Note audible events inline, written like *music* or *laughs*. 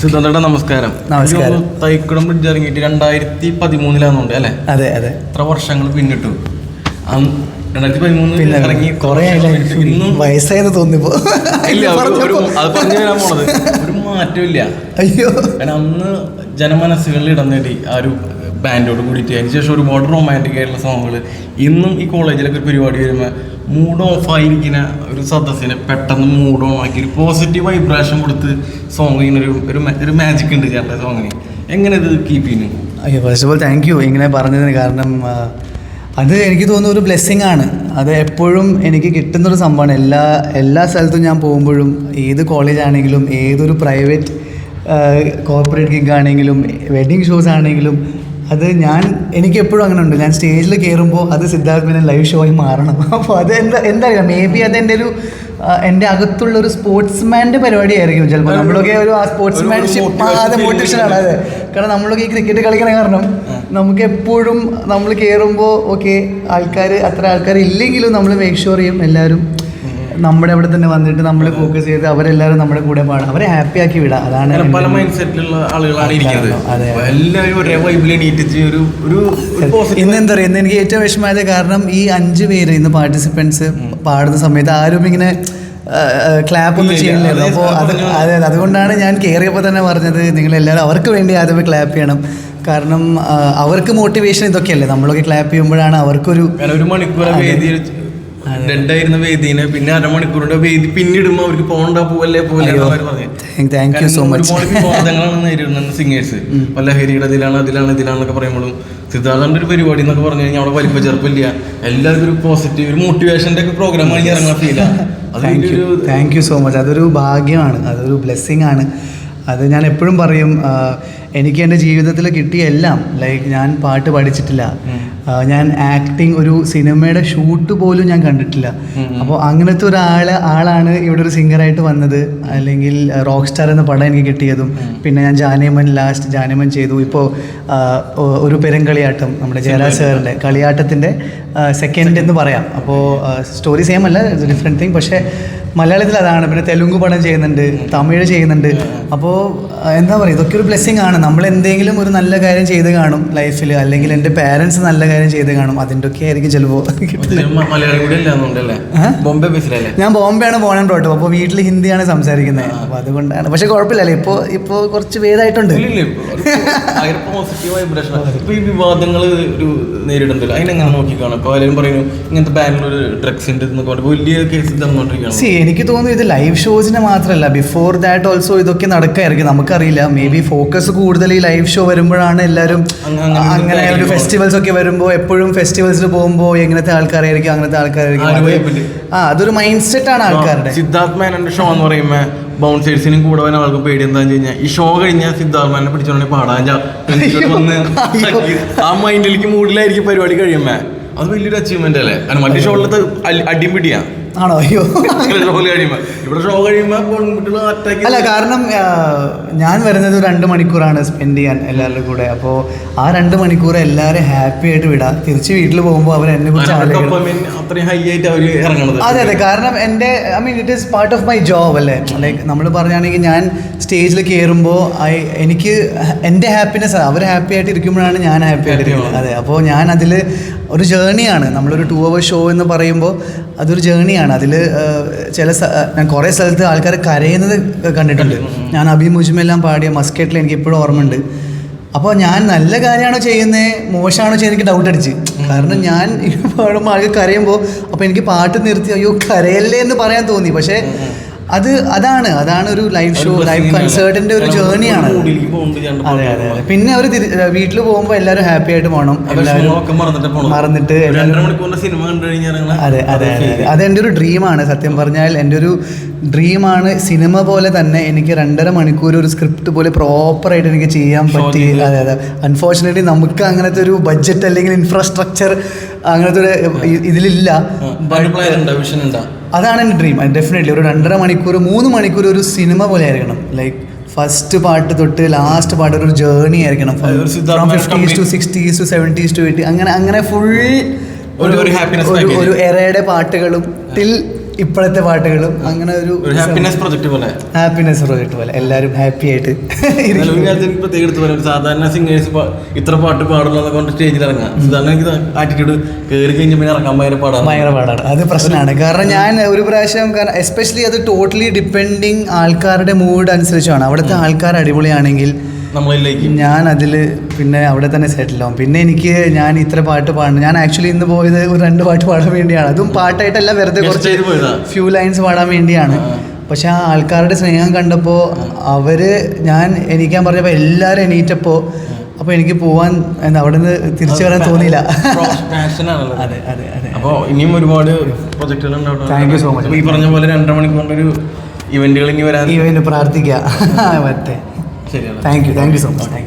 സിദ്ധാന്തയുടെ നമസ്കാരം. നമസ്കാരം. തൈക്കുടം ബ്രിഡ്ജ് ഇറങ്ങിയിട്ട് രണ്ടായിരത്തി പതിമൂന്നിലാന്നുണ്ട് അല്ലേ? അതെ അതെ. എത്ര വർഷങ്ങൾ പിന്നിട്ടു. രണ്ടായിരത്തി പതിമൂന്ന് ഇറങ്ങി കുറെ ഇന്നും വയസ്സായെന്ന് തോന്നിപ്പോ ഇല്ല ഒരു- അത് പറഞ്ഞു തരാൻ പോണത്. ഒരു മാറ്റമില്ല അയ്യോ. കാരണം അന്ന് ജനമനസ്സുകളിൽ ഇടം നേടി ആ ഒരു ബാൻഡോട് കൂടിയിട്ട്. അതിനുശേഷം ഒരുപാട് റൊമാന്റിക് ആയിട്ടുള്ള സോങ്ങുകൾ ഇന്നും ഈ കോളേജിലൊക്കെ ഒരു പരിപാടി വരുമ്പോൾ മൂഡ് ഓഫ് ആയിരിക്കുന്ന ഒരു സദസ്സിനെ പെട്ടെന്ന് മൂഡ് ഓൺ ആക്കി ഒരു പോസിറ്റീവ് വൈബ്രേഷൻ കൊടുത്ത് സോങ് ഇങ്ങനെ ഒരു ഒരു മാജിക് ഉണ്ട് ചേട്ടന്റെ സോങ്ങിന് എങ്ങനെ ഇത് കീപ്പ് ചെയ്യുന്നു? അയ്യോ first of all thank you ഇങ്ങനെ പറഞ്ഞതിന് കാരണം അത് എനിക്ക് തോന്നുന്ന ഒരു ബ്ലെസ്സിങ് ആണ്. അത് എപ്പോഴും എനിക്ക് കിട്ടുന്നൊരു സംഭവമാണ്. എല്ലാ എല്ലാ സ്ഥലത്തും ഞാൻ പോകുമ്പോഴും ഏത് കോളേജാണെങ്കിലും ഏതൊരു പ്രൈവറ്റ് കോർപ്പറേറ്റ് ഗിഗ് ആണെങ്കിലും വെഡിങ് ഷോസ് ആണെങ്കിലും അത് ഞാൻ എനിക്ക് എപ്പോഴും അങ്ങനെ ഉണ്ട് ഞാൻ സ്റ്റേജിൽ കയറുമ്പോൾ അത് സിദ്ധാർത്ഥ് മേനൻ ലൈവ് ആയി മാറണം. *laughs* അപ്പോൾ അത് എന്താ എന്താ മേ ബി അത് എന്റെ ഒരു എന്റെ അകത്തുള്ള ഒരു സ്പോർട്സ്മാന്റെ പരിപാടി ആയിരിക്കും ചിലപ്പോൾ നമ്മളൊക്കെ ഒരു ആ സ്പോർട്സ്മാൻഷിപ്പ് അതെ മോട്ടിവേഷനാണ് അതെ. കാരണം നമ്മളൊക്കെ ഈ ക്രിക്കറ്റ് കളിക്കണ കാരണം നമുക്ക് എപ്പോഴും നമ്മൾ കയറുമ്പോൾ ഓക്കെ ആൾക്കാർ അത്ര ആൾക്കാർ ഇല്ലെങ്കിലും നമ്മൾ മേക്ക് ഷുവർ ചെയ്യും എല്ലാവരും. നമ്മുടെ അവിടെ തന്നെ വന്നിട്ട് നമ്മൾ ഫോക്കസ് ചെയ്ത് അവരെല്ലാവരും നമ്മുടെ കൂടെ പാടാം. അവരെ ഹാപ്പി ആക്കി വിടാം. അതാണ് പല മൈൻഡ് സെറ്റിലുള്ള ആളുകളാണ് ഇരിക്കുന്നത്. എല്ലാവരും ഒരേ ഒരു ഇന്ന് എന്താ പറയുക ഇന്ന് എനിക്ക് ഏറ്റവും വിഷമമായത് കാരണം ഈ അഞ്ച് പേര് ഇന്ന് പാർട്ടിസിപ്പൻസ് പാടുന്ന സമയത്ത് ആരും ഇങ്ങനെ ക്ലാപ്പ് ഒന്നും. ചെയ്യുന്നില്ല അപ്പോൾ അത് അതെ അതെ. അതുകൊണ്ടാണ് ഞാൻ കയറിയപ്പോൾ തന്നെ പറഞ്ഞത് നിങ്ങൾ എല്ലാവരും അവർക്ക് വേണ്ടി ആദ്യമേ ക്ലാപ്പ് ചെയ്യണം. കാരണം അവർക്ക് മോട്ടിവേഷൻ ഇതൊക്കെയല്ലേ. നമ്മളൊക്കെ ക്ലാപ്പ് ചെയ്യുമ്പോഴാണ് അവർക്കൊരു ഒരു മണിക്കൂർ ഡെഡായിരുന്ന വേദിനെ പിന്നെ അരമണിക്കൂറിന്റെ വേദി പിന്നിടുമ്പോ അവർക്ക് പോകണ്ട പോവല്ലേ പോലെ. താങ്ക് യു സോ മച്ച് വിവാദങ്ങളാണ് നേരിടുന്നത് *laughs* സിംഗേഴ്സ് വല്ല ലഹരിയുടെ ഇതിലാണ് അതിലാണ് ഇതിലാണെന്നൊക്കെ പറയുമ്പോഴും സിദ്ധാർത്ഥന്റെ ഒരു പരിപാടി എന്നൊക്കെ പറഞ്ഞു കഴിഞ്ഞാൽ അവിടെ വലിപ്പ ചെറുപ്പമില്ല എല്ലാവർക്കും ഒരു പോസിറ്റീവ് ഒരു മോട്ടിവേഷന്റെ ഒക്കെ പ്രോഗ്രാം ആണ് ഇറങ്ങാൻ ഫീല അത് താങ്ക് യു ഒരു താങ്ക് യു സോ മച്ച് അതൊരു ഭാഗ്യമാണ് അതൊരു ബ്ലെസ്സിങ് ആണ്. അത് ഞാൻ എപ്പോഴും പറയും എനിക്ക് എന്റെ ജീവിതത്തിൽ കിട്ടിയ എല്ലാം ലൈക്ക് ഞാൻ പാട്ട് പഠിച്ചിട്ടില്ല. ഞാൻ ആക്ടിങ് ഒരു സിനിമയുടെ ഷൂട്ട് പോലും ഞാൻ കണ്ടിട്ടില്ല. അപ്പോൾ അങ്ങനത്തെ ഒരാൾ ആളാണ് ഇവിടെ ഒരു സിംഗറായിട്ട് വന്നത്. അല്ലെങ്കിൽ റോക്ക് സ്റ്റാർ എന്ന പടം എനിക്ക് കിട്ടിയതും പിന്നെ ഞാൻ ജാനേമൻ ലാസ്റ്റ് ജാനേമൻ ചെയ്തു. ഇപ്പോൾ ഒരു പെരുങ്കളിയാട്ടം നമ്മുടെ ജയരാജ് സാറിന്റെ കളിയാട്ടത്തിന്റെ സെക്കൻഡ് എന്ന് പറയാം. അപ്പോൾ സ്റ്റോറി സെയിം അല്ല ഡിഫറെന്റ് തിങ് പക്ഷേ മലയാളത്തിൽ അതാണ് പിന്നെ തെലുങ്ക് പടം ചെയ്യുന്നുണ്ട് തമിഴ് ചെയ്യുന്നുണ്ട്. അപ്പോൾ എന്താ പറയുക ഇതൊക്കെ ഒരു ബ്ലെസ്സിങ് ആണ്. നമ്മൾ എന്തെങ്കിലും ഒരു നല്ല കാര്യം ചെയ്ത് കാണും ലൈഫിൽ അല്ലെങ്കിൽ എന്റെ പാരൻസ് നല്ല കാര്യം ചെയ്ത് കാണും. അതിന്റെ ഒക്കെ ആയിരിക്കും ചിലപ്പോൾ ഞാൻ? ബോംബെ ആണ് ഞാൻ ബോംബെയാണ് പോകണം കേട്ടോ അപ്പോൾ വീട്ടിൽ ഹിന്ദിയാണ് സംസാരിക്കുന്നത് അപ്പോൾ അതുകൊണ്ടാണ്. പക്ഷെ കുഴപ്പമില്ലല്ലേ? ഇപ്പോൾ ഇപ്പോൾ കുറച്ച് ഭേദമായിട്ടുണ്ട് പോസിറ്റീവ് വൈബ്രേഷൻ ഇപ്പൊ ഈ വിവാദങ്ങൾ ഒരു നേരിടുന്നില്ല അതിനെങ്ങനെ നോക്കിക്കാണും? ഇപ്പൊ എല്ലാവരും പറയുന്നു ഇങ്ങനത്തെ ബാംഗ്ലൂർ ഡ്രഗ്സ് ഉണ്ട് എന്നൊക്കെ വലിയ കേസ് തന്നുകൊണ്ടിരിക്കുകയാണ് എനിക്ക് തോന്നുന്നു ഇത് ലൈവ് ഷോസിന് മാത്രമല്ല ബിഫോർ ദാറ്റ് ഓൾസോ ഇതൊക്കെ നടക്കായിരിക്കും. നമുക്കറിയില്ല. മേ ബി ഫോക്കസ് കൂടുതൽ ഈ ലൈവ് ഷോ വരുമ്പോഴാണ് എല്ലാവരും അങ്ങനെ ഒരു. ഫെസ്റ്റിവൽസ് ഒക്കെ വരുമ്പോൾ എപ്പോഴും ഫെസ്റ്റിവൽസിൽ പോകുമ്പോൾ എങ്ങനത്തെ ആൾക്കാരായിരിക്കും അങ്ങനത്തെ ആൾക്കാരായിരിക്കും. ആ അതൊരു മൈൻഡ് സെറ്റ് ആണ് ആൾക്കാരുടെ. സിദ്ധാർത്ഥ് മേനന്റെ ഷോ എന്ന് പറയുമ്പോൾ ബൗൺസേഴ്സിനും കൂടെ വരാൻ ആൾക്ക് പേടി എന്താന്ന് കഴിഞ്ഞാൽ ഈ ഷോ കഴിഞ്ഞാൽ സിദ്ധാർത്ഥനെ മേനെ പിടിച്ചോണ്ടെങ്കിൽ പാടാൻ വന്ന് ആ മൈൻഡിലേക്ക് മൂഡിലായിരിക്കും പരിപാടി കഴിയുമ്പോ. അത് വലിയൊരു അച്ചീവ്മെന്റ് അല്ലേ? മറ്റേ മറ്റു അടിപിടിയാണ് ആണോ? അയ്യോ. ഷോ കഴിയുമ്പോ. ഇവിടെ ഷോ കഴിയുമ്പോൾ അല്ല കാരണം ഞാൻ വരുന്നത് രണ്ട് മണിക്കൂറാണ് സ്പെൻഡ് ചെയ്യാൻ എല്ലാവരുടെ കൂടെ. അപ്പോൾ ആ രണ്ട് മണിക്കൂർ എല്ലാവരും ഹാപ്പി ആയിട്ട് വിടാം. തിരിച്ച് വീട്ടിൽ പോകുമ്പോൾ അവർ എന്നെ കുറിച്ച് അതെ അതെ. കാരണം എന്റെ I mean it is part of my job അല്ലേ? ലൈക്ക് നമ്മൾ പറഞ്ഞാണെങ്കിൽ ഞാൻ സ്റ്റേജിൽ കയറുമ്പോൾ ഐ എനിക്ക് എന്റെ ഹാപ്പിനെസ് അവർ ഹാപ്പി ആയിട്ട് ഇരിക്കുമ്പോഴാണ് ഞാൻ ഹാപ്പി ആയിട്ട് ഇരിക്കുന്നത് അതെ അപ്പോൾ ഞാൻ അതിൽ ഒരു ജേണിയാണ് നമ്മളൊരു ടു അവർ ഷോ എന്ന് പറയുമ്പോൾ അതൊരു ജേണിയാണ് അതിൽ ചില ഞാൻ കുറേ സ്ഥലത്ത് ആൾക്കാർ കരയുന്നത് കണ്ടിട്ടുണ്ട്. ഞാൻ അഭിമുജുമെല്ലാം പാടിയ മസ്കറ്റിൽ എനിക്ക് ഇപ്പോഴും ഓർമ്മയുണ്ട്. അപ്പോൾ ഞാൻ നല്ല കാര്യമാണോ ചെയ്യുന്നത് മോശമാണോ ചെയ്യുന്നത് എനിക്ക് ഡൗട്ട് അടിച്ച്. കാരണം ഞാൻ *laughs* പാടുമ്പോൾ ആൾക്ക് കരയുമ്പോൾ അപ്പോൾ എനിക്ക് പാട്ട് നിർത്തി അയ്യോ കരയല്ലേ എന്ന് പറയാൻ തോന്നി. പക്ഷേ അത് അതാണ് അതാണ് ഒരു ലൈവ് ഷോ ലൈവ് കൺസേർട്ടിന്റെ ഒരു ജേണിയാണ് അതെ അതെ അതെ. പിന്നെ അവർ വീട്ടിൽ പോകുമ്പോൾ എല്ലാവരും ഹാപ്പി ആയിട്ട് പോകണം എല്ലാവരും മറന്നിട്ട് കഴിഞ്ഞാൽ അതെ അതെ അതെ എന്റെ ഒരു ഡ്രീമാണ് സത്യം പറഞ്ഞാൽ എന്റെ ഒരു ഡ്രീമാണ് സിനിമ പോലെ തന്നെ എനിക്ക് രണ്ടര മണിക്കൂർ ഒരു സ്ക്രിപ്റ്റ് പോലെ പ്രോപ്പറായിട്ട് എനിക്ക് ചെയ്യാൻ പറ്റി. അതെ അതെ. അൺഫോർച്ചുനേറ്റ്ലി നമുക്ക് അങ്ങനത്തെ ഒരു ബഡ്ജറ്റ് അല്ലെങ്കിൽ ഇൻഫ്രാസ്ട്രക്ചർ അങ്ങനത്തെ ഒരു ഇതിലില്ല. അതാണ് എന്റെ ഡ്രീം ഡെഫിനറ്റ്ലി ഒരു രണ്ടര മണിക്കൂർ മൂന്ന് മണിക്കൂർ ഒരു സിനിമ പോലെ ആയിരിക്കണം. ലൈക്ക് ഫസ്റ്റ് പാട്ട് തൊട്ട് ലാസ്റ്റ് പാട്ട് ഒരു ജേർണി ആയിരിക്കണം. From fifties to sixties to seventies to eighty അങ്ങനെ അങ്ങനെ ഫുൾ ഒരു ഒരു എറയുടെ പാട്ടുകളും ടിൽ ഇപ്പോഴത്തെ പാട്ടുകളും അങ്ങനെ ഒരു ഹാപ്പിനെസ് പ്രൊജക്ട് പോലെ. ഹാപ്പിനെസ് പ്രൊജക്ട് പോലെ. എല്ലാവരും ഹാപ്പി ആയിട്ട് സാധാരണ സിംഗേഴ്സ് ഇത്ര പാട്ട് പാടുള്ളത് കൊണ്ട് സ്റ്റേജിൽ ഇറങ്ങാം സാധാരണ എനിക്ക് ആറ്റിറ്റ്യൂഡ് കയറി പിന്നെ ഇറങ്ങാൻ ഭയങ്കര പാടാണ്. ഭയങ്കര പാടാണ്. അത് പ്രശ്നമാണ്. കാരണം ഞാൻ ഒരു പ്രാവശ്യം കാരണം എസ്പെഷ്യലി അത് ടോട്ടലി ഡിപ്പെൻഡിങ് ആൾക്കാരുടെ മൂഡ് അനുസരിച്ചാണ്. അവിടുത്തെ ആൾക്കാർ അടിപൊളിയാണെങ്കിൽ നമ്മളിലേക്ക് ഞാൻ അതിൽ പിന്നെ അവിടെ തന്നെ സെറ്റിൽ ആവും പിന്നെ എനിക്ക് ഞാൻ ഇത്ര പാട്ട് പാടണം. ഞാൻ ആക്ച്വലി ഇന്ന് പോയത് ഒരു രണ്ട് പാട്ട് പാടാൻ വേണ്ടിയാണ്. അതും പാട്ടായിട്ടല്ല വെറുതെ കുറച്ച് ഫ്യൂ ലൈൻസ് പാടാൻ വേണ്ടിയാണ്. പക്ഷെ ആ ആൾക്കാരുടെ സ്നേഹം കണ്ടപ്പോൾ അവർ ഞാൻ എനിക്കാൻ പറഞ്ഞപ്പോൾ എല്ലാവരും എണീറ്റപ്പോൾ അപ്പോൾ എനിക്ക് പോവാൻ എന്താ അവിടെ നിന്ന് തിരിച്ചു വരാൻ തോന്നിയില്ല. *laughs* അതെ അതെ അതെ. അപ്പോൾ ഇനിയും ഒരുപാട് പ്രൊജക്റ്റുകൾ താങ്ക് യു സോ മച്ച്. ഈ പറഞ്ഞ പോലെ രണ്ടര മണിക്കൂറിന്റെ ഒരു ഇവന്റുകൾ ഇനി വരാൻ ഇവന്റ് പ്രാർത്ഥിക്കുക *laughs* മറ്റേ. ശരിയാണ് thank you thank you so much thank you